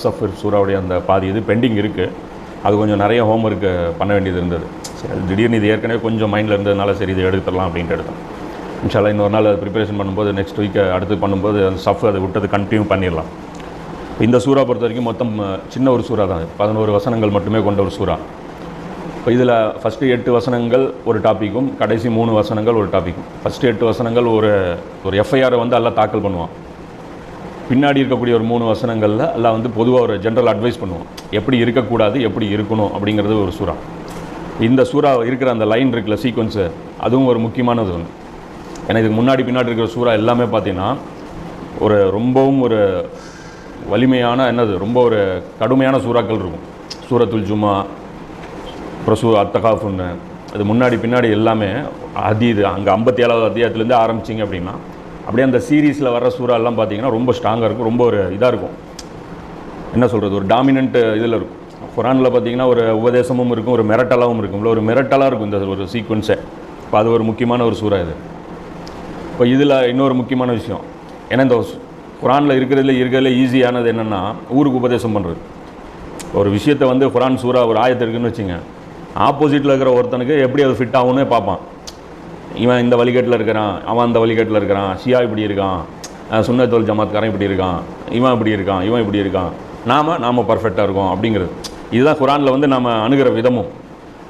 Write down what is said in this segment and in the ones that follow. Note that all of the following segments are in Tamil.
அஸ்ஸஃபர் சூறாவுடைய அந்த பாதி இது பெண்டிங் இருக்குது அது கொஞ்சம் நிறைய ஹோம் ஒர்க்கு பண்ண வேண்டியது இருந்தது. சரி திடீர்னு இது ஏற்கனவே கொஞ்சம் மைண்டில் இருந்ததுனால சரி இது எடுத்துடலாம் அப்படின்ட்டு எடுத்தோம். இன்ஷால்லா இன்னொரு நாள் அது ப்ரிப்பரேஷன் பண்ணும்போது நெக்ஸ்ட் வீக்கு அடுத்து பண்ணும்போது அந்த ஸ்டஃப் அதை விட்டது கண்டினியூ பண்ணிடலாம். இந்த சூறா பொறுத்த வரைக்கும் மொத்தம் சின்ன ஒரு சூறா தான். பதினோரு வசனங்கள் மட்டுமே கொண்ட ஒரு சூறா. இப்போ இதில் ஃபஸ்ட்டு எட்டு வசனங்கள் ஒரு டாப்பிக்கும் கடைசி மூணு வசனங்கள் ஒரு டாப்பிக்கும் ஃபஸ்ட்டு எட்டு வசனங்கள் ஒரு ஒரு எஃப்ஐஆரை வந்து எல்லாம் தாக்கல் பண்ணுவான். பின்னாடி இருக்கக்கூடிய ஒரு மூணு வசனங்களில் எல்லாம் வந்து பொதுவாக ஒரு ஜென்ரல் அட்வைஸ் பண்ணுவோம் எப்படி இருக்கக்கூடாது எப்படி இருக்கணும் அப்படிங்கிறது ஒரு சூறா. இந்த சூறா இருக்கிற அந்த லைன் இருக்குல்ல சீக்வன்ஸு அதுவும் ஒரு முக்கியமானது ஒன்று ஏன்னா இதுக்கு முன்னாடி பின்னாடி இருக்கிற சூறா எல்லாமே பார்த்தீங்கன்னா ஒரு ரொம்பவும் ஒரு வலிமையான என்னது ரொம்ப ஒரு கடுமையான சூறாக்கள் இருக்கும். சூரத்துல் ஜும்மா அப்புறம் சூ அத்தகாஃபுன்னு. அது முன்னாடி பின்னாடி எல்லாமே அதீது அங்கே ஐம்பத்தி ஏழாவது அத்தியாயத்துலேருந்து ஆரம்பிச்சிங்க அப்படின்னா அப்படியே அந்த சீரீஸில் வர சூறாலாம் பார்த்தீங்கன்னா ரொம்ப ஸ்ட்ராங்காக இருக்கும் ரொம்ப ஒரு இதாக இருக்கும். என்ன சொல்கிறது ஒரு டாமினன்ட் இதில் இருக்கும். குரானில் பார்த்தீங்கன்னா ஒரு உபதேசமும் இருக்கும் ஒரு மிரட்டலாகவும் இருக்கும் இல்லை ஒரு மிரட்டலாக இருக்கும் இந்த ஒரு சீக்வன்ஸை இப்போ அது ஒரு முக்கியமான ஒரு சூறா இது. இப்போ இதில் இன்னொரு முக்கியமான விஷயம். ஏன்னா இந்த குரானில் இருக்கிறதுல இருக்கிறதுல ஈஸியானது என்னென்னா ஊருக்கு உபதேசம் பண்ணுறது ஒரு விஷயத்தை வந்து குரான் சூறா ஒரு ஆயத்தை இருக்குன்னு வச்சுங்க ஆப்போசிட்டில் இருக்கிற ஒருத்தனுக்கு எப்படி அது ஃபிட் ஆகும்னு பார்ப்பான். இவன் இந்த வழிகட்டில் இருக்கிறான் அவன் அந்த வழிகட்டில் இருக்கிறான் ஷியா இப்படி இருக்கான் சுண்ணத்தோல் ஜமாத்காரன் இப்படி இருக்கான் இவன் இப்படி இருக்கான் இவன் இப்படி இருக்கான். நாம் நாம் பர்ஃபெக்டாக இருக்கோம் அப்படிங்கிறது. இதுதான் குரானில் வந்து நம்ம அணுகிற விதமும்.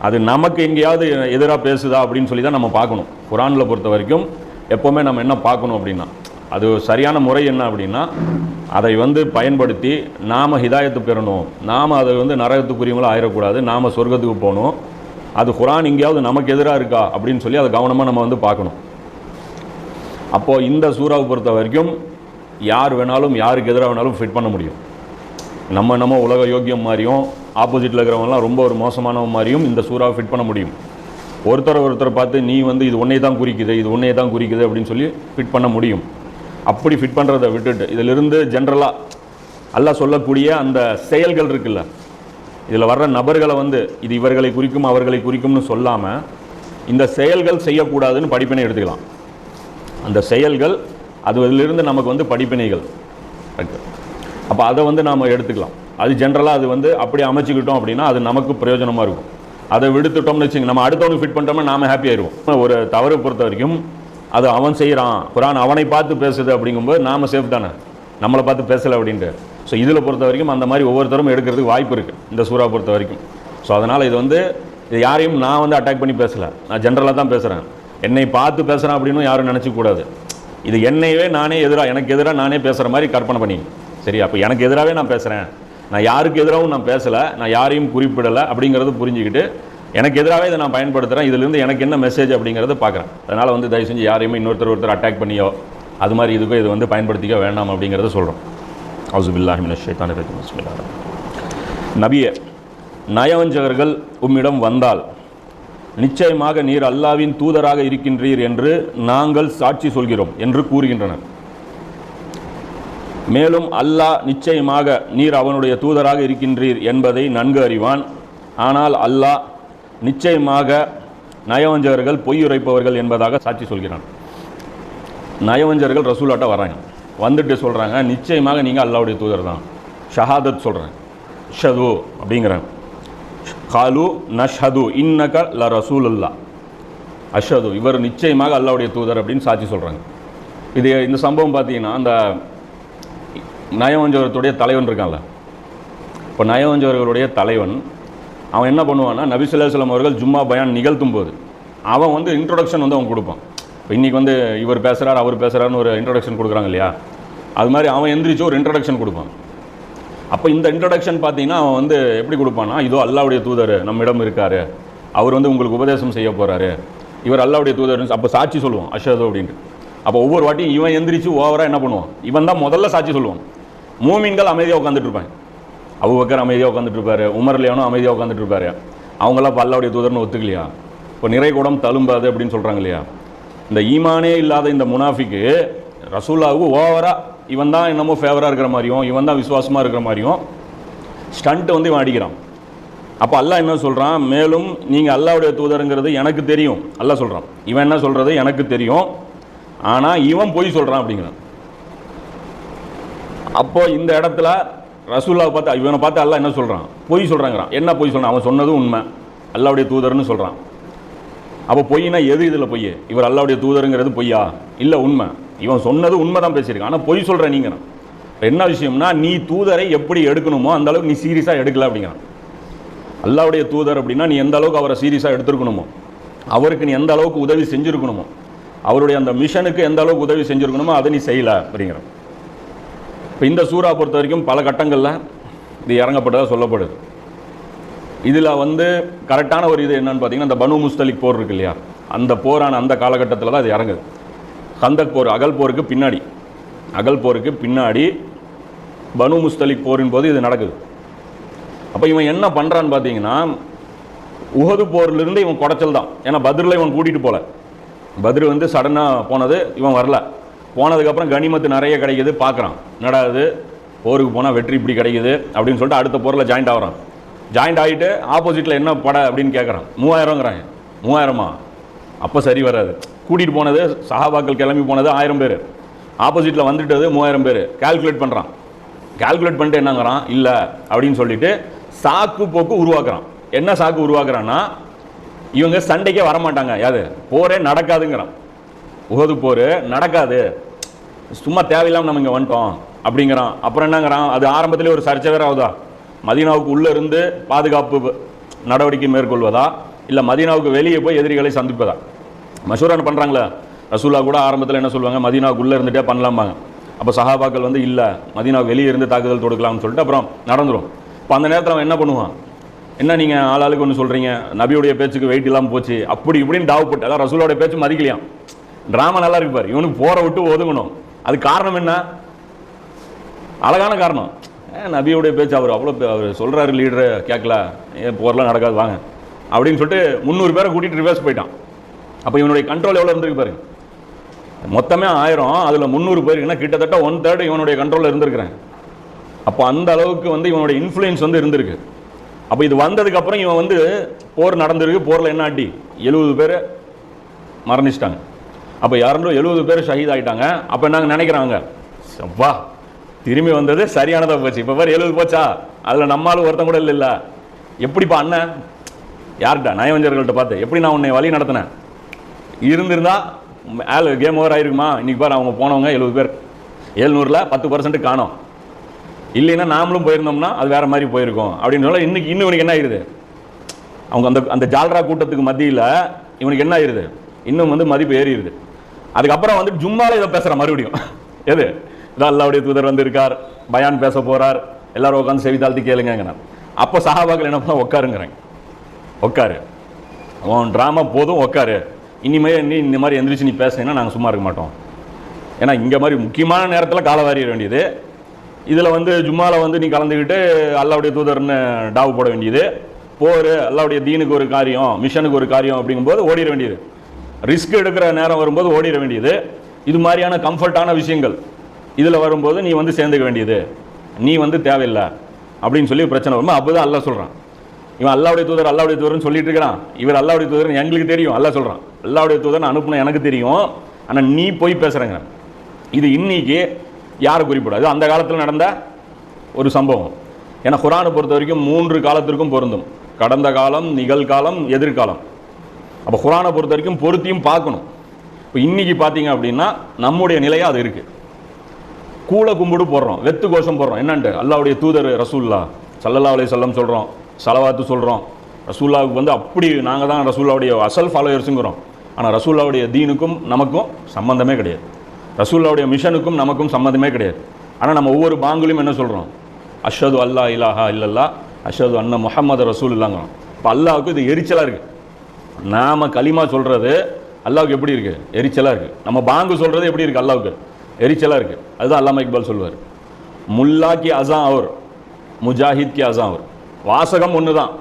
அது நமக்கு எங்கேயாவது எதிராக பேசுதா அப்படின்னு சொல்லி தான் நம்ம பார்க்கணும். குரானில் பொறுத்த வரைக்கும் எப்போவுமே நம்ம என்ன பார்க்கணும் அப்படின்னா அது சரியான முறை என்ன அப்படின்னா அதை வந்து பயன்படுத்தி நாம் ஹிதாயத்து பெறணும். நாம் அதை வந்து நரகத்துக்குரியவங்களும் ஆயிடக்கூடாது நாம் சொர்க்கத்துக்கு போகணும். அது குரான் எங்கேயாவது நமக்கு எதிராக இருக்கா அப்படின்னு சொல்லி அதை கவனமாக நம்ம வந்து பார்க்கணும். அப்போது இந்த சூறாவை பொறுத்த வரைக்கும் யார் வேணாலும் யாருக்கு எதிராக வேணாலும் ஃபிட் பண்ண முடியும். நம்ம நம்ம உலக யோக்கியம் மாதிரியும் ஆப்போசிட்டில் இருக்கிறவங்கலாம் ரொம்ப ஒரு மோசமானவங்க மாதிரியும் இந்த சூறாவை ஃபிட் பண்ண முடியும். ஒருத்தர் ஒருத்தர் பார்த்து நீ வந்து இது உன்னை தான் குறிக்குது இது உன்னை தான் குறிக்குது அப்படின்னு சொல்லி ஃபிட் பண்ண முடியும். அப்படி ஃபிட் பண்ணுறதை விட்டுட்டு இதிலிருந்து ஜென்ரலாக அல்லாஹ் சொல்லக்கூடிய அந்த செயல்கள் இருக்குல்ல இதில் வர்ற நபர்களை வந்து இது இவர்களை குறிக்கும் அவர்களை குறிக்கும்னு சொல்லாமல் இந்த செயல்கள் செய்யக்கூடாதுன்னு படிப்பினை எடுத்துக்கலாம். அந்த செயல்கள் அது அதிலிருந்து நமக்கு வந்து படிப்பினைகள். அப்போ அதை வந்து நாம் எடுத்துக்கலாம். அது ஜென்ரலாக அது வந்து அப்படி அமைச்சிக்கிட்டோம் அப்படின்னா அது நமக்கு பிரயோஜனமாக இருக்கும். அதை விடுத்துட்டோம்னு வச்சுங்க நம்ம அடுத்தவனுக்கு ஃபிட் பண்ணிட்டோம்னா நாம் ஹாப்பி ஆயிடுவோம் ஒரு தவறு பொறுத்த வரைக்கும் அது அவன் செய்கிறான் குரான் அவனை பார்த்து பேசுது அப்படிங்கும்போது நாம் சேஃப் தானே? நம்மளை பார்த்து பேசலை அப்படின்ட்டு. ஸோ இதில் பொறுத்த வரைக்கும் அந்த மாதிரி ஒவ்வொருத்தரும் எடுக்கிறதுக்கு வாய்ப்பு இருக்குது இந்த சூறா பொறுத்த வரைக்கும். ஸோ அதனால் இது வந்து இது யாரையும் நான் வந்து அட்டாக் பண்ணி பேசலை. நான் ஜென்ரலாக தான் பேசுகிறேன் என்னை பார்த்து பேசுகிறேன் அப்படின்னு யாரும் நினச்சிக்க கூடாது. இது என்னையவே நானே எதிராக எனக்கு எதிராக நானே பேசுகிற மாதிரி கற்பனை பண்ணி. சரி அப்போ எனக்கு எதிராகவே நான் பேசுகிறேன் நான் யாருக்கு எதிராகவும் நான் பேசலை நான் யாரையும் குறிப்பிடலை அப்படிங்கிறது புரிஞ்சுக்கிட்டு எனக்கு எதிராகவே இதை நான் பயன்படுத்துகிறேன் இதுலேருந்து எனக்கு என்ன மெசேஜ் அப்படிங்கிறத பார்க்குறேன். அதனால் வந்து தயவு செஞ்சு யாரையுமே இன்னொருத்தர் ஒருத்தர் அட்டாக் பண்ணியோ அது மாதிரி இதுக்கோ இது வந்து பயன்படுத்திக்க வேண்டாம் அப்படிங்கிறத சொல்கிறோம் அவுசுபில்லாஹிமின் ஷேத்தான் நபியே நயவஞ்சகர்கள் உம்மிடம் வந்தால் நிச்சயமாக நீர் அல்லாவின் தூதராக இருக்கின்றீர் என்று நாங்கள் சாட்சி சொல்கிறோம் என்று கூறுகின்றனர். மேலும் அல்லாஹ் நிச்சயமாக நீர் அவனுடைய தூதராக இருக்கின்றீர் என்பதை நன்கு அறிவான். ஆனால் அல்லாஹ் நிச்சயமாக நயவஞ்சகர்கள் பொய்யுரைப்பவர்கள் என்பதாக சாட்சி சொல்கிறான். நயவஞ்சகர்கள் ரசூலாட்ட வராங்க. வந்துட்டு சொல்கிறாங்க நிச்சயமாக நீங்கள் அல்லாவுடைய தூதர் தான். ஷஹாதத் சொல்கிறேன் ஷது அப்படிங்கிறேன். காலு நஷ்ஹது இன்னக ல ரசூலுல்லா அஷது இவர் நிச்சயமாக அல்லாவுடைய தூதர் அப்படின்னு சாட்சி சொல்கிறாங்க இது இந்த சம்பவம் பார்த்தீங்கன்னா அந்த நயவஞ்சவரத்துடைய தலைவன் இருக்கான்ல. இப்போ நயவஞ்சவர்களுடைய தலைவன் அவன் என்ன பண்ணுவான்னா நபிசுல்லாஸ்லாம் அவர்கள் ஜும்மா பயான் நிகழ்த்தும் போது அவன் வந்து இன்ட்ரொடக்ஷன் வந்து அவன் கொடுப்பான். இப்போ இன்றைக்கி வந்து இவர் பேசுகிறார் அவர் பேசுகிறாருன்னு ஒரு இன்ட்ரடக்ஷன் கொடுக்குறாங்க இல்லையா? அது மாதிரி அவன் எந்திரிச்சு ஒரு இன்ட்ரடக்ஷன் கொடுப்பான். அப்போ இந்த இன்ட்ரடக்ஷன் பார்த்தீங்கன்னா அவன் வந்து எப்படி கொடுப்பான்னா இதோ அல்லாவுடைய தூதர் நம்மிடம் இருக்கார். அவர் வந்து உங்களுக்கு உபதேசம் செய்ய போகிறாரு இவர் அல்லாவுடைய தூதர் அப்போ சாட்சி சொல்லுவான் அஷது அப்படின்ட்டு. அப்போ ஒவ்வொரு வாட்டியும் இவன் எந்திரிச்சு ஓவராக என்ன பண்ணுவான்? இவன் தான் முதல்ல சாட்சி சொல்லுவான். மூமின்கள் அமைதியாக உட்காந்துட்டு இருப்பாங்க. அபுபக்கர் அமைதியாக உட்காந்துட்டு இருப்பாரு அமைதியாக உட்காந்துட்டு இருப்பாரு. அவங்களாம் இப்போ அல்லாவுடைய தூதர்னு ஒத்துக்கலையா? இப்போ நிறை குடம் தழும்பாது அப்படின்னு சொல்கிறாங்க இல்லையா? இந்த ஈமானே இல்லாத இந்த முனாஃபிக்கு ரசூல்லாவுக்கு ஓவராக இவன் தான் என்னமோ ஃபேவராக இருக்கிற மாதிரியும் இவன் தான் விசுவாசமாக இருக்கிற மாதிரியும் ஸ்டண்ட்டு வந்து இவன் அடிக்கிறான். அப்போ அல்லாஹ் என்ன சொல்கிறான் மேலும் நீங்கள் அல்லாவுடைய தூதருங்கிறது எனக்கு தெரியும். அல்லாஹ் சொல்கிறான் இவன் என்ன சொல்கிறது எனக்கு தெரியும். ஆனால் இவன் பொய் சொல்கிறான் அப்படிங்கிறான். அப்போ இந்த இடத்துல ரசூல்லாவை பார்த்து இவனை பார்த்து அல்லாஹ் என்ன சொல்கிறான் பொய் சொல்கிறாங்கிறான் என்ன பொய் சொல்கிறான் அவன் சொன்னதும் உண்மை. அல்லாவுடைய தூதர்னு சொல்கிறான் அப்போ பொய்னா எது இதில் பொய்? இவர் அல்லாவுடைய தூதருங்கிறது பொய்யா? இல்லை உண்மை. இவன் சொன்னது உண்மை தான் பேசியிருக்கான். ஆனால் பொய் சொல்கிற நீங்கள் என்ன விஷயம்னா நீ தூதரை எப்படி எடுக்கணுமோ அந்த அளவுக்கு நீ சீரியஸாக எடுக்கல அப்படிங்கிறான். அல்லாவுடைய தூதர் அப்படின்னா நீ எந்த அளவுக்கு அவரை சீரியஸாக எடுத்துருக்கணுமோ அவருக்கு நீ எந்த அளவுக்கு உதவி செஞ்சுருக்கணுமோ அவருடைய அந்த மிஷனுக்கு எந்த அளவுக்கு உதவி செஞ்சுருக்கணுமோ அதை நீ செய்யலை அப்படிங்கிற இப்போ இந்த சூறா பொறுத்த வரைக்கும் பல கட்டங்களில் இது இறங்கப்பட்டதாக சொல்லப்படுது. இதில் வந்து கரெக்டான ஒரு இது என்னன்னு பார்த்தீங்கன்னா இந்த பனு முஸ்தலிக் போர் இருக்கு இல்லையா? அந்த போரான அந்த காலகட்டத்தில் தான் அது இறங்குது. கந்தக் போர் அகல் போருக்கு பின்னாடி. அகல் போருக்கு பின்னாடி பனு முஸ்தலிக் போரின் போது இது நடக்குது. அப்போ இவன் என்ன பண்ணுறான்னு பார்த்தீங்கன்னா உகது போர்லேருந்து இவன் குடைச்சல் தான். ஏன்னா பதிரில் இவன் கூட்டிகிட்டு போகல பதிர் வந்து சடனாக போனது இவன் வரல. போனதுக்கப்புறம் கனிமத்து நிறைய கிடைக்குது பார்க்குறான் நடாது போருக்கு போனால் வெற்றி இப்படி கிடைக்குது அப்படின்னு சொல்லிட்டு அடுத்த போரில் ஜாயிண்ட் ஆகிறான். ஜாயிண்ட் ஆகிட்டு ஆப்போசிட்டில் என்ன படை அப்படின்னு கேட்குறான் மூவாயிரங்கிறாங்க மூவாயிரமா? அப்போ சரி வராது. கூட்டிகிட்டு போனது சஹாபாக்கள் கிளம்பி போனது ஆயிரம் பேர். ஆப்போசிட்டில் வந்துட்டது மூவாயிரம் பேர். கால்குலேட் பண்ணுறான் கால்குலேட் பண்ணிட்டு என்னங்கிறான்? இல்லை அப்படின்னு சொல்லிட்டு சாக்கு போக்கு உருவாக்குறான். என்ன சாக்கு உருவாக்குறான்னா இவங்க சண்டைக்கே வரமாட்டாங்க. யாது போரே நடக்காதுங்கிறான். உகது போர் நடக்காது. சும்மா தேவையில்லாமல் நம்ம இங்கே வந்துட்டோம். அப்படிங்கிறான். அப்புறம் என்னங்கிறான்? அது ஆரம்பத்திலே ஒரு சர்ச்சை வேறு ஆகுதா? மதீனாவுக்கு உள்ளே இருந்து பாதுகாப்பு நடவடிக்கை மேற்கொள்வதா? இல்லை மதீனாவுக்கு வெளியே போய் எதிரிகளை சந்திப்பதா? மசூரான் பண்ணுறாங்களே ரசூல்லா கூட ஆரம்பத்தில் என்ன சொல்லுவாங்க? மதீனாவுக்கு உள்ளே இருந்துட்டே பண்ணலாம்பாங்க. அப்போ சஹாபாக்கள் வந்து இல்லை மதீனாவுக்கு வெளியே இருந்து தாக்குதல் தொடுக்கலாம்னு சொல்லிட்டு அப்புறம் நடந்துரும். இப்போ அந்த நேரத்தில் அவன் என்ன பண்ணுவான்? என்ன நீங்கள் ஆளாளுக்கு ஒன்று சொல்கிறீங்க நபியுடைய பேச்சுக்கு வெயிட் இல்லாமல் போச்சு. அப்படி இப்படின்னு டாவ் அதான் ரசூலோட பேச்சு மதிக்கலையாம். ட்ராமா நல்லா இருப்பார் இவனுக்கு போற விட்டு ஒதுங்கணும். அது காரணம் என்ன? அழகான காரணம். நபியுடைய பேச்சு அவர் அவ்வளோ அவர் சொல்கிறாரு லீடரு கேட்கல ஏன் போரெலாம் நடக்காது வாங்க. அப்படின்னு சொல்லிட்டு முந்நூறு பேரை கூட்டிகிட்டு ரிவர்ஸ் போயிட்டான். அப்போ இவனுடைய கண்ட்ரோல் எவ்வளோ இருந்திருக்கு பாருங்க. மொத்தமே ஆயிரம் அதில் முந்நூறு பேருக்குன்னா கிட்டத்தட்ட ஒன் தேர்ட் இவனுடைய கண்ட்ரோலில் இருந்திருக்கிறேன். அப்போ அந்த அளவுக்கு வந்து இவனுடைய இன்ஃப்ளூயன்ஸ் வந்து இருந்திருக்கு. அப்போ இது வந்ததுக்கப்புறம் இவன் வந்து போர் நடந்திருக்கு போரில் என்ன அடி? எழுபது பேர் மரணிச்சிட்டாங்க. அப்போ யாரும் எழுபது பேர் ஷஹீத் ஆகிட்டாங்க அப்போ நாங்கள் நினைக்கிறாங்க? செவ்வா. திரும்பி வந்தது சரியானதாக போச்சு. இப்போ பேர் எழுபது போச்சா? அதில் நம்மளால ஒருத்தன் கூட இல்லை இல்லை. எப்படிப்பா அண்ணன்? யார்கிட்ட? நயவஞ்சர்கள்ட்ட பார்த்து எப்படி நான் உன்னை வழி நடத்தினேன்? இருந்திருந்தா ஆள் கேம் ஓவர் ஆயிருக்குமா? இன்றைக்கி பாரு அவங்க போனவங்க எழுபது பேர். எழுநூறில் பத்து பர்சன்ட் காணோம். இல்லைன்னா நாமளும் போயிருந்தோம்னா அது வேறு மாதிரி போயிருக்கும். அப்படின்னு சொல்ல இன்றைக்கி இன்னும் இவனுக்கு என்ன ஆயிடுது அவங்க அந்த அந்த ஜால்ரா கூட்டத்துக்கு மத்தியில் இவனுக்கு என்ன ஆயிருது? இன்னும் வந்து மதிப்பு ஏறிடுது. அதுக்கப்புறம் வந்து ஜும்மாவில் இதை பேசுகிற மறுபடியும். எது? இதான் அல்லாவுடைய தூதர் வந்து இருக்கார் பயான் பேச போகிறார் எல்லாரும் உட்காந்து செவி தாழ்த்தி நான் அப்போ சஹாபாக்கள் என்ன பண்ண உட்காருங்கிறாங்க. உட்காரு. உன் ட்ராமா போதும் உட்காரு. இனிமே நீ இந்த மாதிரி எந்திரிச்சு நீ பேசுனீங்கன்னா நாங்கள் சும்மா இருக்க மாட்டோம். ஏன்னா இங்கே மாதிரி முக்கியமான நேரத்தில் காலை வாரிய வேண்டியது. இதில் வந்து ஜும்மாவில் வந்து நீ கலந்துக்கிட்டு அல்லாவுடைய தூதர்னு டாவு போட வேண்டியது. போர் அல்லாவுடைய தீனுக்கு ஒரு காரியம் மிஷனுக்கு ஒரு காரியம் அப்படிங்கும்போது ஓடிட வேண்டியது. ரிஸ்க் எடுக்கிற நேரம் வரும்போது ஓடிட வேண்டியது. இது மாதிரியான கம்ஃபர்ட்டான விஷயங்கள். இதில் வரும்போது நீ வந்து சேர்ந்துக்க வேண்டியது. நீ வந்து தேவையில்லை. அப்படின்னு சொல்லி பிரச்சனை வரும்போது அப்போ தான் அல்லா சொல்கிறான் இவன் அல்லாவுடைய தூதர் அல்லாவுடைய தூதர்னு சொல்லிட்டு இருக்கிறான். இவர் அல்லாவுடைய தூதர் எங்களுக்கு தெரியும். அல்லா சொல்கிறான் அல்லாவுடைய தூதர் அனுப்புன எனக்கு தெரியும். ஆனால் நீ போய் பேசுகிறேங்க இது இன்னைக்கு யாரை குறிப்பிடாது? அந்த காலத்தில் நடந்த ஒரு சம்பவம். ஏன்னா குரானை பொறுத்த வரைக்கும் மூன்று காலத்திற்கும் பொருந்தும். கடந்த காலம் நிகழ்காலம் எதிர்காலம். அப்போ குரானை பொறுத்த வரைக்கும் பொருத்தியும் பார்க்கணும். இப்போ இன்றைக்கி பார்த்தீங்க அப்படின்னா நம்முடைய நிலையாக அது இருக்குது கூலை கும்பிடு போடுறோம் வெத்து கோஷம் போடுறோம். என்னன்ட்டு அல்லாவுடைய தூதர் ரசூல்லா சல்லல்லா அலைய சொல்லம் சொல்கிறோம் சலவாத்து சொல்கிறோம் ரசூல்லாவுக்கு வந்து அப்படி நாங்கள் தான் ரசூல்லாவுடைய அசல் ஃபாலோயர்ஸுங்கிறோம். ஆனால் ரசூல்லாவுடைய தீனுக்கும் நமக்கும் சம்மந்தமே கிடையாது. ரசூல்லாவுடைய மிஷனுக்கும் நமக்கும் சம்மந்தமே கிடையாது. ஆனால் நம்ம ஒவ்வொரு பாங்குலையும் என்ன சொல்கிறோம் அஷது அல்லா இலாஹா இல்லல்லா அஷது அண்ணா முகமது ரசூல் இல்லாங்கிறோம் இப்போ அல்லாவுக்கு இது எரிச்சலாக இருக்குது நாம் களிமா சொல்கிறது அல்லாவுக்கு எப்படி இருக்குது எரிச்சலாக இருக்குது நம்ம பாங்கு சொல்கிறது எப்படி இருக்குது அல்லாவுக்கு? எரிச்சலாக இருக்குது அதுதான் அல்லாம இக்பால் சொல்லுவார். முல்லா கி அசான் அவர் முஜாஹித் கி அசான் அவர். வாசகம் ஒன்று தான்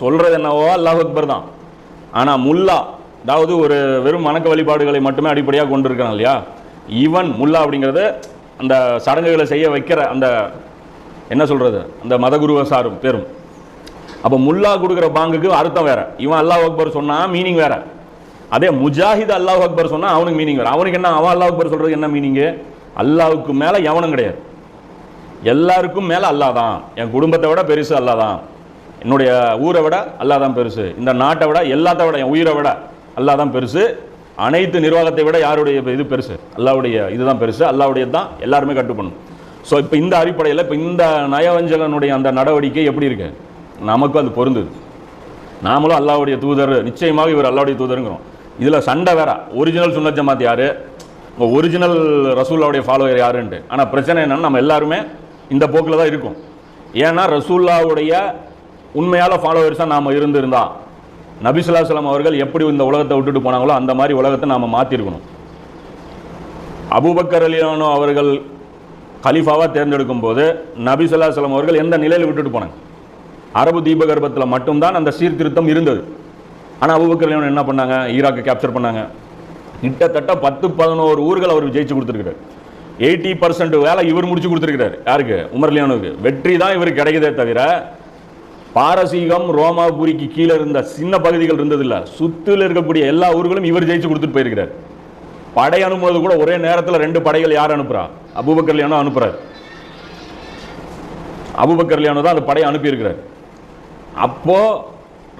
சொல்கிறது என்னவோ அல்லாஹ் அக்பர் தான். ஆனால் முல்லா அதாவது ஒரு வெறும் வணக்க வழிபாடுகளை மட்டுமே அடிப்படையாக கொண்டிருக்கான் இல்லையா? இவன் முல்லா அப்படிங்கிறது அந்த சடங்குகளை செய்ய வைக்கிற அந்த என்ன சொல்கிறது அந்த மதகுருவ சாரும் பேரும். அப்போ முல்லா கொடுக்குற பாங்குக்கு அர்த்தம் வேறு. இவன் அல்லாஹ் அக்பர் சொன்னால் மீனிங் வேறு. அதே முஜாஹித் அல்லாஹ் அக்பர் சொன்னா அவனுக்கு மீனிங் வரும். அவனுக்கு என்ன அவன் அல்லாஹ் அக்பர் சொல்றதுக்கு என்ன மீனிங்கு அல்லாவுக்கு மேல எவனும் கிடையாது. எல்லாருக்கும் மேலே அல்லாஹ் தான் என் குடும்பத்தை விட பெருசு அல்லாஹ் தான் என்னுடைய ஊரை விட அல்லாஹ் தான் பெருசு. இந்த நாட்டை விட எல்லாத்த விட என் உயிரை விட அல்லாஹ் தான் பெருசு. அனைத்து நிர்வாகத்தை விட யாருடைய இது பெருசு? அல்லாவுடைய இதுதான் பெருசு. அல்லாவுடைய தான் எல்லாருமே கட்டுப்படணும். ஸோ இப்போ இந்த அடிப்படையில் இப்போ இந்த நயவஞ்சகனுடைய அந்த நடவடிக்கை எப்படி இருக்கு? நமக்கும் அது பொருந்துது. நாமளும் அல்லாவுடைய தூதர். நிச்சயமாக இவர் அல்லாவுடைய தூதருங்கிறோம். இதில் சண்டை வேற. ஒரிஜினல் சுன்னத் ஜமாத் யார்? ஒரிஜினல் ரசூல்லாவுடைய ஃபாலோவர் யாருன்ட்டு. ஆனால் பிரச்சனை என்னென்னா நம்ம எல்லாருமே இந்த போக்கில் தான் இருக்கும். ஏன்னா ரசூல்லாவுடைய உண்மையால் ஃபாலோவர்ஸாக நாம் இருந்திருந்தா நபிசுல்லாஸ்லாம் அவர்கள் எப்படி இந்த உலகத்தை விட்டுட்டு போனாங்களோ அந்த மாதிரி உலகத்தை நாம் மாற்றிருக்கணும் அபூபக்கர் அலியானோ அவர்கள் கலீஃபாவாக தேர்ந்தெடுக்கும் போது நபிசுல்லாஸ்லாம் அவர்கள் எந்த நிலையில் விட்டுட்டு போனாங்க? அரபு தீபகற்பத்தில் மட்டும்தான் அந்த சீர்திருத்தம் இருந்தது. ஆனால் அபுபக்கர் லேவன் என்ன பண்ணாங்க? ஈராக்கை கேப்சர் பண்ணாங்க. கிட்டத்தட்ட பத்து பதினோரு ஊர்கள் அவர் ஜெயிச்சு கொடுத்துருக்காரு எயிட்டி பர்சன்ட் வேலை இவர் முடிச்சு கொடுத்துருக்காரு யாருக்கு? உமர் லியானுக்கு. வெற்றி தான் இவருக்கு கிடைக்குதே தவிர பாரசீகம் ரோமாபுரிக்கு கீழே இருந்த சின்ன பகுதிகள் இருந்ததில்ல. சுத்தில் இருக்கக்கூடிய எல்லா ஊர்களும் இவர் ஜெயிச்சு கொடுத்துட்டு போயிருக்கிறார். படை அனுப்புவது கூட ஒரே நேரத்தில் ரெண்டு படைகள் யார் அனுப்புறா? அபுபக்கர் லியானோ அனுப்புறார். அபுபக்கர் லியானோ தான் அந்த படையை அனுப்பியிருக்கிறார். அப்போது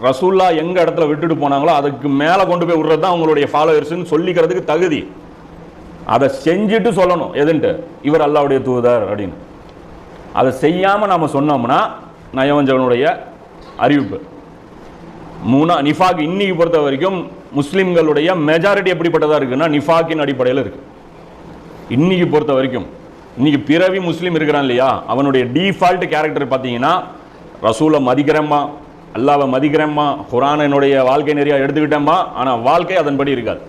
ரசூல்லா எங்கள் இடத்துல விட்டுட்டு போனாங்களோ அதுக்கு மேலே கொண்டு போய் விடுறது தான் அவங்களுடைய ஃபாலோவர்ஸ்னு சொல்லிக்கிறதுக்கு தகுதி. அதை செஞ்சுட்டு சொல்லணும். எதுன்ட்டு? இவர் அல்லாவுடைய தூதர் அப்படின்னு. அதை செய்யாமல் நாம் சொன்னோம்னா நயவஞ்சகனுடைய அறிவிப்பு. மூணா நிஃபாக் இன்னைக்கு பொறுத்த வரைக்கும் முஸ்லீம்களுடைய மெஜாரிட்டி எப்படிப்பட்டதாக இருக்குன்னா நிஃபாக்கின் அடிப்படையில் இருக்குது இன்னைக்கு பொறுத்த வரைக்கும். இன்னைக்கு பிறவி முஸ்லீம் இருக்கிறான் இல்லையா? அவனுடைய டிஃபால்ட் கேரக்டர் பார்த்தீங்கன்னா ரசூலை மதிக்கிறேம்மா. அல்லாவை மதிக்கிறேம்மா குரான் என்னுடைய வாழ்க்கை நிறைய எடுத்துக்கிட்டேம்மா ஆனால் வாழ்க்கை அதன்படி இருக்காது.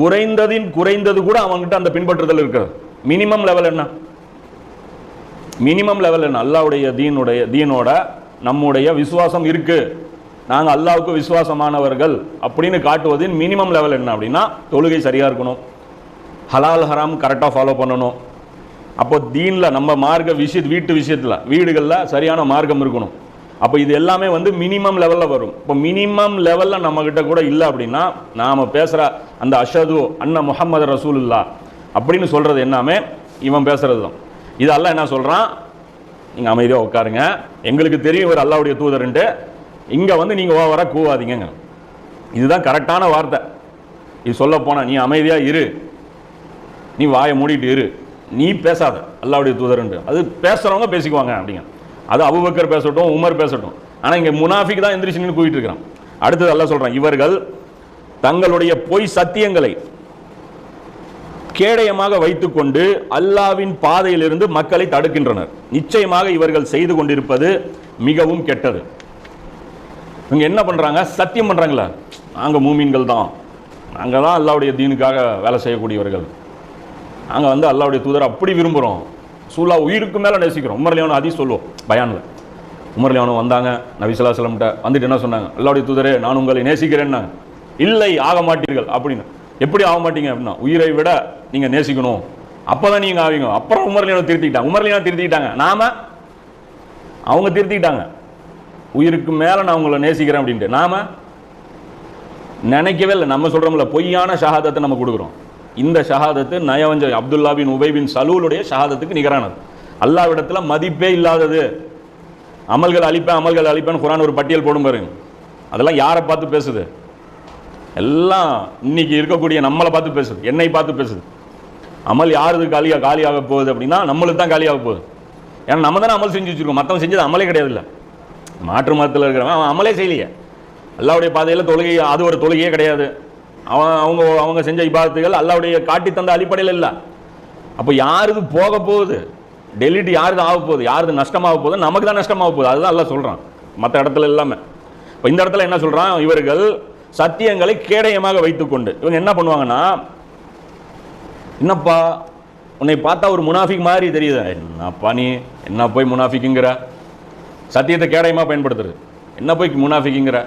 குறைந்ததின் குறைந்தது கூட அவன்கிட்ட அந்த பின்பற்றுதல் இருக்கிறது. மினிமம் லெவல் என்ன? மினிமம் லெவல் என்ன? அல்லாவுடைய தீனுடைய தீனோட நம்முடைய விசுவாசம் இருக்குது நாங்கள் அல்லாவுக்கு விசுவாசமானவர்கள் அப்படின்னு காட்டுவதின் மினிமம் லெவல் என்ன அப்படின்னா தொழுகை சரியாக இருக்கணும். ஹலால் ஹராம் கரெக்டாக ஃபாலோ பண்ணணும். அப்போ தீனில் நம்ம மார்க்க விஷயத்து வீட்டு விஷயத்தில் வீடுகளில் சரியான மார்க்கம் இருக்கணும். அப்போ இது எல்லாமே வந்து மினிமம் லெவலில் வரும். இப்போ மினிமம் லெவலில் நம்மக்கிட்ட கூட இல்லை அப்படின்னா நாம் பேசுகிற அந்த அஷது அண்ணா முஹம்மது ரசூலுல்லா அப்படின்னு சொல்கிறது எல்லாமே இவன் பேசுகிறது தான் இதெல்லாம் என்ன சொல்கிறான் நீங்கள் அமைதியாக உட்காருங்க. எங்களுக்கு தெரியும் ஒரு அல்லாவுடைய தூதருன்ட்டு. இங்கே வந்து நீங்கள் ஓவராக கூவாதீங்க இதுதான் கரெக்டான வார்த்தை. இது சொல்ல போனால் நீ அமைதியாக இரு. நீ வாயை மூடிட்டு இரு. நீ பேசாத. அல்லாவுடைய தூதருன்ட்டு. அது பேசுகிறவங்க பேசிக்குவாங்க அப்படிங்க. அது அபுபக்கர் பேசட்டும் உமர் பேசட்டும். ஆனால் இங்கே முனாஃபிக் தான் எந்திரிச்சு நின்று கூட்டிட்டு இருக்கிறான் அடுத்தது எல்லாம் சொல்கிறான் இவர்கள் தங்களுடைய பொய் சத்தியங்களை கேடயமாக வைத்துக்கொண்டு அல்லாவின் பாதையிலிருந்து மக்களை தடுக்கின்றனர். நிச்சயமாக இவர்கள் செய்து கொண்டிருப்பது மிகவும் கெட்டது. இவங்க என்ன பண்ணுறாங்க சத்தியம் பண்ணுறாங்களா நாங்கள் மூமீன்கள் தான். நாங்கள் தான் அல்லாவுடைய தீனுக்காக வேலை செய்யக்கூடியவர்கள். நாங்கள் வந்து அல்லாவுடைய தூதர் அப்படி விரும்புகிறோம் சூலா உயிருக்கு மேலே நேசிக்கிறோம். உமர் லியானோ அதி சொல்லுவோம். பயானில். உமர் லியானோ வந்தாங்க நபிசுல்லா சொல்லம்கிட்ட வந்துட்டு என்ன சொன்னாங்க? அல்லாவுடைய தூதரே நான் உங்களை நேசிக்கிறேன்னாங்க. இல்லை ஆக மாட்டீர்கள் அப்படின்னு. எப்படி ஆக மாட்டீங்க அப்படின்னா உயிரை விட நீங்கள் நேசிக்கணும். அப்பதான் நீங்கள் ஆவீங்க. அப்புறம் உமர் லியானோ திருத்திக்கிட்டாங்க. உமர் லியானோ திருத்திக்கிட்டாங்க. நாம? அவங்க திருத்திக்கிட்டாங்க உயிருக்கு மேலே நான் உங்களை நேசிக்கிறேன் அப்படின்ட்டு. நாம? நினைக்கவே இல்லை. நம்ம சொல்கிறோம்ல பொய்யான ஷஹாதத்தை நம்ம கொடுக்குறோம். இந்த ஷஹாதத்து நயவஞ்ச அப்துல்லா பின் உபை பின் சலூலுடைய ஷஹாதத்துக்கு நிகரானது. அல்லாவிடத்தில் மதிப்பே இல்லாதது. அமல்கள் அழிப்பேன் அமல்கள் அழிப்பேன் குரான் ஒரு பட்டியல் போடும் பாருங்க. அதெல்லாம் யாரை பார்த்து பேசுது? எல்லாம் இன்னைக்கு இருக்கக்கூடிய நம்மளை பார்த்து பேசுது. என்னை பார்த்து பேசுது. அமல் யாருக்கு காலியாக காலியாக போகுது அப்படின்னா நம்மளுக்கு தான் காலியாக போகுது. ஏன்னா நம்ம தானே அமல் செஞ்சு வச்சிருக்கோம். மற்றவன் செஞ்சது அமலே கிடையாது இல்லை மாற்று மதத்தில் இருக்கிறவன் அவன் அமலே செய்யலையே. அல்லாவுடைய பாதையில் தொழுகை அது ஒரு தொழுகையே கிடையாது. அவன் அவங்க அவங்க செஞ்ச இபாதத்துகள் அல்லாவுடைய காட்டி தந்த அடிப்படையில் இல்லை. அப்போ யாருக்கு போக போகுது? டெலிட் யாருக்கு ஆக போகுது? யாருக்கு நஷ்டமாக போகுது? நமக்கு தான் நஷ்டமாக போகுது. அதுதான் எல்லாம் சொல்கிறான் மற்ற இடத்துல எல்லாமே இப்போ இந்த இடத்துல என்ன சொல்கிறான் இவர்கள் சத்தியங்களை கேடயமாக வைத்துக்கொண்டு. இவங்க என்ன பண்ணுவாங்கன்னா என்னப்பா உன்னை பார்த்தா ஒரு முனாஃபிக் மாதிரி தெரியுது. என்னப்பா நீ? என்ன போய் முனாஃபிக்குங்கிற? சத்தியத்தை கேடயமாக பயன்படுத்துறது. என்ன போய் முனாஃபிக்குங்கிற?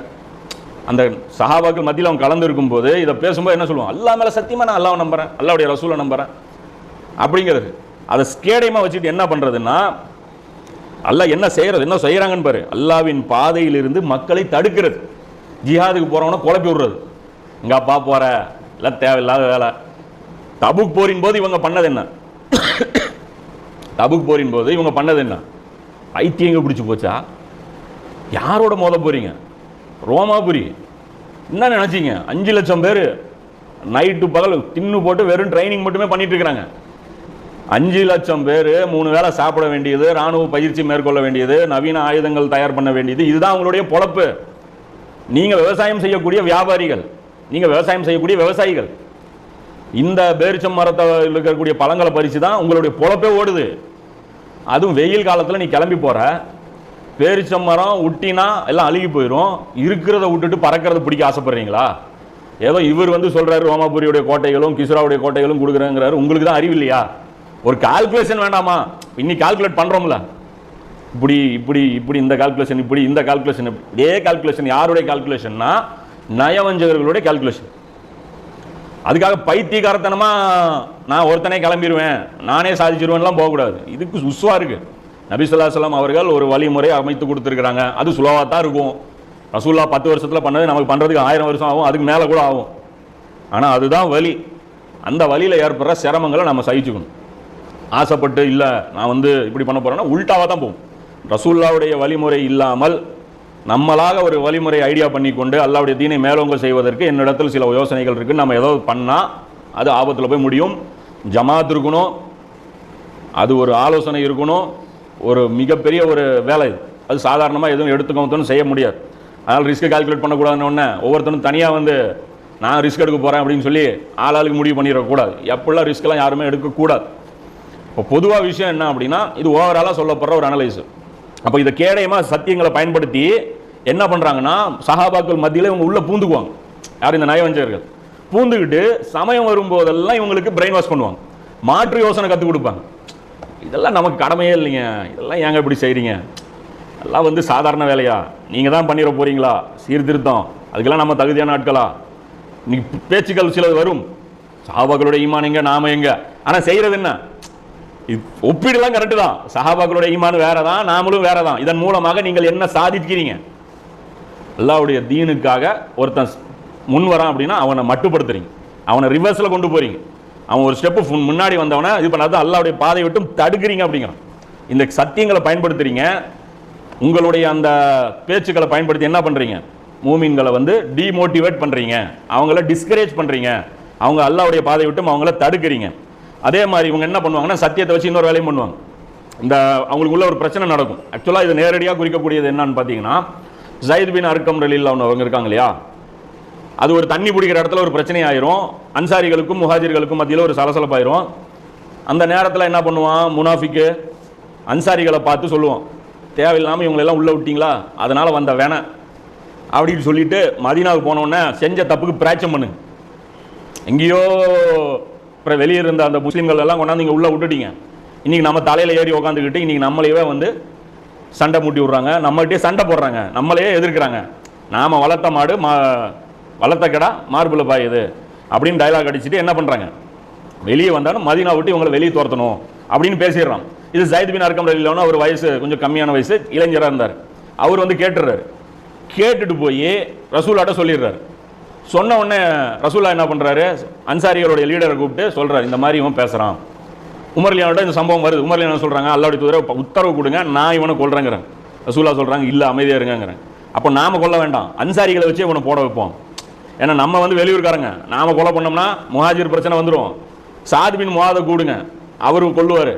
அந்த சஹாபாக்கள் மத்தியில் அவன் கலந்து இருக்கும்போது இதை பேசும்போது என்ன சொல்லுவான் அல்லா மேலே சத்தியமாக நான் அல்லாவை நம்புறேன் அல்லாவுடைய ரசூலை நம்புறேன். அப்படிங்கிறது. அதை கேடயமாக வச்சுட்டு என்ன பண்ணுறதுன்னா அல்லாஹ் என்ன செய்கிறது என்ன செய்கிறாங்கன்னு பாரு. அல்லாவின் பாதையிலிருந்து மக்களை தடுக்கிறது. ஜிஹாதுக்கு போகிறவனை குழப்பி விடுறது. இங்கே அப்பா போகிற இல்லை தேவையில்லாத வேலை. தபுக் போரின் போது இவங்க பண்ணது என்ன? தபுக் போரின் போது இவங்க பண்ணது என்ன? ஐத்தியங்க பிடிச்சி போச்சா? யாரோட மோத போகிறீங்க ரோமாபுரி. என்ன நினச்சிங்க? அஞ்சு லட்சம் பேர் நைட்டு பகல் தின்னு போட்டு வெறும் ட்ரைனிங் மட்டுமே பண்ணிட்டு இருக்கிறாங்க அஞ்சு லட்சம் பேர் மூணு வேளை சாப்பிட வேண்டியது ராணுவ பயிற்சி மேற்கொள்ள வேண்டியது நவீன ஆயுதங்கள் தயார் பண்ண வேண்டியது இதுதான் உங்களுடைய பொழப்பு. நீங்கள் விவசாயம் செய்யக்கூடிய வியாபாரிகள் நீங்கள் விவசாயம் செய்யக்கூடிய விவசாயிகள். இந்த பேரிச்சம் மரத்தில் இருக்கக்கூடிய பழங்களை பறித்து தான் உங்களுடைய பொழப்பே ஓடுது. அதுவும் வெயில் காலத்தில் நீ கிளம்பி போகிற பேரிச்சம் மரம் உட்டினா எல்லாம் அழுகி போயிடும் இருக்கிறத விட்டுட்டு பறக்கிறத பிடிக்க ஆசைப்படுறீங்களா? ஏதோ இவர் வந்து சொல்கிறாரு ரோமாபுரியுடைய கோட்டைகளும் கிசுராவுடைய கோட்டைகளும் கொடுக்குறேங்கிறாரு. உங்களுக்கு தான் அறிவு இல்லையா? ஒரு கால்குலேஷன் வேண்டாமா? இன்னைக்கு கால்குலேட் பண்ணுறோம்ல இப்படி இப்படி இப்படி இந்த கால்குலேஷன் இப்படி இந்த கால்குலேஷன் இதே கால்குலேஷன் யாருடைய கால்குலேஷன்னா நயவஞ்சகர்களுடைய கால்குலேஷன் அதுக்காக பைத்தியகாரத்தனமாக நான் ஒருத்தனே கிளம்பிடுவேன் நானே சாதிச்சிருவேன்லாம் போகக்கூடாது. இதுக்கு உஸ்வா இருக்குது நபிசுல்லா சலாம் அவர்கள் ஒரு வழிமுறை அமைத்து கொடுத்துருக்குறாங்க. அது சுலவாக தான் இருக்கும். ரசூல்லா பத்து வருஷத்தில் பண்ணது நமக்கு பண்ணுறதுக்கு ஆயிரம் வருஷம் ஆகும் அதுக்கு மேலே கூட ஆகும். ஆனால் அதுதான் வழி. அந்த வழியில் ஏற்படுற சிரமங்களை நம்ம சகிச்சுக்கணும். ஆசைப்பட்டு இல்லை நான் வந்து இப்படி பண்ண போகிறேன்னா உள்டாவாக தான் போகும். ரசூல்லாவுடைய வழிமுறை இல்லாமல் நம்மளாக ஒரு வழிமுறை ஐடியா பண்ணி கொண்டு அல்லாவுடைய தீனை மேலோங்க செய்வதற்கு என்னிடத்தில் சில யோசனைகள் இருக்குது நம்ம ஏதோ பண்ணால் அது ஆபத்தில் போய் முடியும். ஜமாத் இருக்கணும். அது ஒரு ஆலோசனை இருக்கணும். ஒரு மிகப்பெரிய ஒரு வேலை இது. அது சாதாரணமாக எதுவும் எடுத்துக்கோத்தனும் செய்ய முடியாது. அதனால் ரிஸ்க் கால்குலேட் பண்ணக்கூடாதுன்னு ஒன்று ஒவ்வொருத்தரும் தனியாக வந்து நான் ரிஸ்க் எடுக்க போகிறேன் அப்படின்னு சொல்லி ஆளாளுக்கு முடிவு பண்ணிடக்கூடாது. எப்படிலாம் ரிஸ்க்லாம் யாருமே எடுக்கக்கூடாது. இப்போ பொதுவாக விஷயம் என்ன அப்படின்னா இது ஓவராலாக சொல்லப்படுற ஒரு அனலைஸ் அப்போ இதை கேடயமாக சத்தியங்களை பயன்படுத்தி என்ன பண்ணுறாங்கன்னா சஹாபாக்கள் மத்தியில் இவங்க உள்ளே பூந்துக்குவாங்க. யார் இந்த நயவஞ்சகர்கள்? பூந்துக்கிட்டு சமயம் வரும்போதெல்லாம் இவங்களுக்கு பிரெயின் வாஷ் பண்ணுவாங்க. மாற்று யோசனை கற்றுக் கொடுப்பாங்க. இதெல்லாம் நமக்கு கடமையே இல்லைங்க. இதெல்லாம் ஏங்க இப்படி செய்கிறீங்க எல்லாம் வந்து சாதாரண வேலையா? நீங்கள் தான் பண்ணிட போகிறீங்களா சீர்திருத்தம். அதுக்கெல்லாம் நம்ம தகுதியான ஆட்களா? நீ பேச்சுக்கள் சிலது வரும். சஹாபாக்களுடைய ஈமான் எங்க நாம எங்க? ஆனால் செய்கிறது என்ன? இது ஒப்பீடுலாம் கரெக்டு தான். சஹாபாக்களுடைய ஈமான் வேற தான் நாமளும் வேற தான் இதன் மூலமாக நீங்கள் என்ன சாதிக்கிறீங்க? அல்லாவுடைய தீனுக்காக ஒருத்தன் முன் வரான் அப்படின்னா அவனை மட்டுப்படுத்துறீங்க. அவனை ரிவர்ஸில் கொண்டு போகிறீங்க அவன் ஒரு ஸ்டெப்பு முன்னாடி வந்தவனை இது பண்ணாத அல்லாவுடைய பாதை விட்டும் தடுக்கிறீங்க அப்படிங்கிறான். இந்த சத்தியங்களை பயன்படுத்துறீங்க. உங்களுடைய அந்த பேச்சுக்களை பயன்படுத்தி என்ன பண்ணுறீங்க மூமின்களை வந்து டிமோட்டிவேட் பண்ணுறீங்க அவங்கள டிஸ்கரேஜ் பண்ணுறீங்க அவங்க அல்லாவுடைய பாதை விட்டும் அவங்கள தடுக்கிறீங்க. அதே மாதிரி இவங்க என்ன பண்ணுவாங்கன்னா சத்தியத்தை வச்சு இன்னொரு வேலையும் பண்ணுவாங்க. இந்த அவங்களுக்குள்ள ஒரு பிரச்சனை நடக்கும். ஆக்சுவலாக இது நேரடியாக குறிக்கக்கூடியது என்னன்னு பார்த்தீங்கன்னா ஜயித் பின் அர்க்கம் ரலில் அவங்க இருக்காங்க இல்லையா? அது ஒரு தண்ணி பிடிக்கிற இடத்துல ஒரு பிரச்சனை ஆயிரும். அன்சாரிகளுக்கும் முஹாஜிர்களுக்கும் மத்தியில் ஒரு சலசலப்பாயிரும். அந்த நேரத்தில் என்ன பண்ணுவான்? முனாஃபிக்கு அன்சாரிகளை பார்த்து சொல்லுவோம் தேவையில்லாமல் இவங்களெல்லாம் உள்ளே விட்டிங்களா? அதனால் வந்த வேணாம் அப்படின்னு சொல்லிட்டு மதீனாவுக்கு போனோடனே செஞ்ச தப்புக்கு பிராய்ச்சம் பண்ணு. எங்கேயோ அப்புறம் வெளியே இருந்த அந்த முஸ்லீம்கள் எல்லாம் கொண்டாந்து இங்கே உள்ளே விட்டுட்டீங்க. இன்றைக்கி நம்ம தலையில் ஏறி உக்காந்துக்கிட்டு இன்றைக்கி நம்மளையவே வந்து சண்டை மூட்டி விட்றாங்க. நம்மகிட்டே சண்டை போடுறாங்க. நம்மளையே எதிர்க்கிறாங்க. நாம் வளர்த்த மாடு மா வளர்த்தக்கடா மார்பில் பாயுது அப்படின்னு டைலாக் அடிச்சுட்டு என்ன பண்ணுறாங்க வெளியே வந்தாலும் மதினா விட்டு இவங்களை வெளியே துரத்தணும் அப்படின்னு பேசிடுறான். இது ஜயத் பின் அர்க்கம் ரலிலான ஒரு வயசு கொஞ்சம் கம்மியான வயசு இளைஞராக இருந்தார். அவர் வந்து கேட்டுறாரு. கேட்டுட்டு போய் ரசூலாட்ட சொல்லிடுறாரு. சொன்ன உடனே ரசூலா என்ன பண்ணுறாரு அன்சாரிகளுடைய லீடரை கூப்பிட்டு சொல்கிறார் இந்த மாதிரி இவன் பேசுகிறான் உமர்லியானோட இந்த சம்பவம் வருது. உமர்லியான சொல்கிறாங்க அல்லாவுடைய தூதரை உத்தரவு கொடுங்க நான் இவனை கொல்றேங்கிறேன். ரசூலா சொல்கிறாங்க இல்லை அமைதியாக இருங்கிறேன் அப்போ நாம கொல்ல வேண்டாம். அன்சாரிகளை வச்சு இவனை போட வைப்போம். ஏன்னா நம்ம வந்து வெளியூர்காரங்க. நாம கொலை பண்ணோம்னா முஹாஜிர் பிரச்சனை வந்துடும் சாதுபின் முவாதை கூடுங்க அவர் கொல்லுவார்.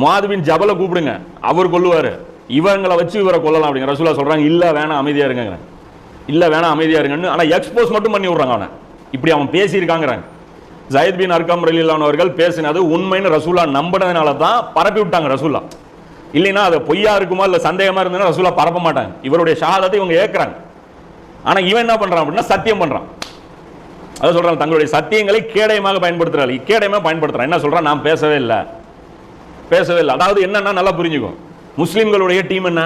முவாது ஜபலை கூப்பிடுங்க. அவர் கொல்லுவார். இவங்களை வச்சு இவரை கொல்லலாம் அப்படிங்கிற ரசூலா சொல்கிறாங்க இல்லை வேணாம் அமைதியாக இருங்க இல்லை வேணாம் அமைதியாக இருங்கன்னு. ஆனால் எக்ஸ்போஸ் மட்டும் பண்ணி விடுறாங்க அவனை. இப்படி அவன் பேசியிருக்காங்கிறாங்க. ஜயத் பின் அர்காம் ரலிலான் அவர்கள் பேசினது உண்மைன்னு ரசூலா நம்பினதுனால தான் பரப்பி விட்டாங்க ரசூலா. இல்லைன்னா அது பொய்யா இருக்குமா இல்லை சந்தேகமாக இருந்ததுன்னா ரசூலா பரப்ப மாட்டாங்க. இவருடைய ஷாதத்தை இவங்க ஏற்கிறாங்க ஆனால் இவன் என்ன பண்றான் அப்படின்னா சத்தியம் பண்றான். அதை சொல்கிறான் தங்களுடைய சத்தியங்களை கேடயமாக பயன்படுத்துகிறாள் இக்கேடயமாக பயன்படுத்துறான். என்ன சொல்றான்? நான் பேசவே இல்லை. பேசவே இல்லை. அதாவது என்னன்னா நல்லா புரிஞ்சுக்கும் முஸ்லீம்களுடைய டீம் என்ன?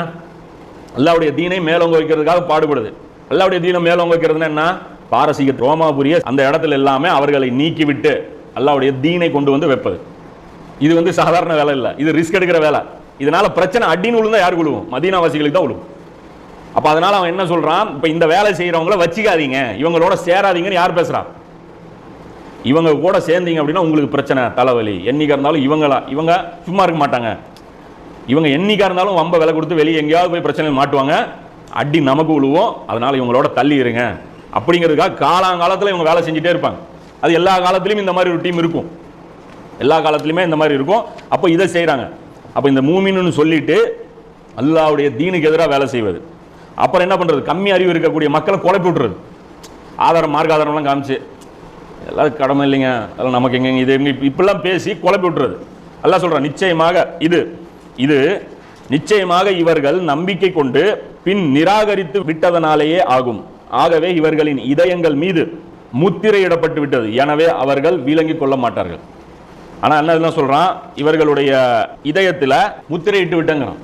அல்லாவுடைய தீனை மேலோங்க வைக்கிறதுக்காக பாடுபடுது. அல்லாவுடைய தீனை மேலோங்க வைக்கிறதுனா என்ன? பாரசீக ரோமாபுரிய அந்த இடத்துல எல்லாமே அவர்களை நீக்கிவிட்டு அல்லாவுடைய தீனை கொண்டு வந்து வைப்பது. இது வந்து சாதாரண வேலை இல்லை. இது ரிஸ்க் எடுக்கிற வேலை. இதனால பிரச்சனை அடின்னு விழுந்தா யாருக்கு விழுவும் மதீனாவாசிகளுக்கு தான் விழுவும் அப்போ அதனால் அவன் என்ன சொல்கிறான் இப்போ இந்த வேலை செய்கிறவங்கள வச்சுக்காதீங்க. இவங்களோட சேராதீங்கன்னு யார் பேசுகிறா இவங்க கூட சேர்ந்தீங்க அப்படின்னா உங்களுக்கு பிரச்சனை தலைவலி. என்னைக்கா இருந்தாலும் இவங்களா இவங்க சும்மா இருக்க மாட்டாங்க. இவங்க என்னைக்கா இருந்தாலும் வம்ப விலை கொடுத்து வெளியே எங்கேயாவது போய் பிரச்சனையில் மாட்டுவாங்க. அடி நமக்கு விழுவோம் அதனால் இவங்களோட தள்ளி இருங்க. அப்படிங்கிறதுக்காக காலாங்காலத்தில் இவங்க வேலை செஞ்சுட்டே இருப்பாங்க. அது எல்லா காலத்துலேயும் இந்த மாதிரி ஒரு டீம் இருக்கும். எல்லா காலத்துலையுமே இந்த மாதிரி இருக்கும். அப்போ இதை செய்கிறாங்க அப்போ இந்த மூமின்னு சொல்லிட்டு அல்லாவுடைய தீனுக்கு எதிராக வேலை செய்வது. அப்புறம் என்ன பண்ணுறது கம்மி அறிவு இருக்கக்கூடிய மக்களை குழப்பி விட்றது ஆதாரம் மார்க் ஆதாரம்லாம் காமிச்சு. எல்லாம் கடமை இல்லைங்க. அதெல்லாம் நமக்கு எங்கே இது எங்க இப்படிலாம் பேசி குழப்பி விட்டுறது. எல்லாம் சொல்கிறான் நிச்சயமாக இது இது நிச்சயமாக இவர்கள் நம்பிக்கை கொண்டு பின் நிராகரித்து விட்டதனாலேயே ஆகும். ஆகவே இவர்களின் இதயங்கள் மீது முத்திரையிடப்பட்டு விட்டது. எனவே அவர்கள் விளங்கிக் கொள்ள மாட்டார்கள். ஆனால் என்ன சொல்கிறான் இவர்களுடைய இதயத்தில் முத்திரையிட்டு விட்டங்கிறான்.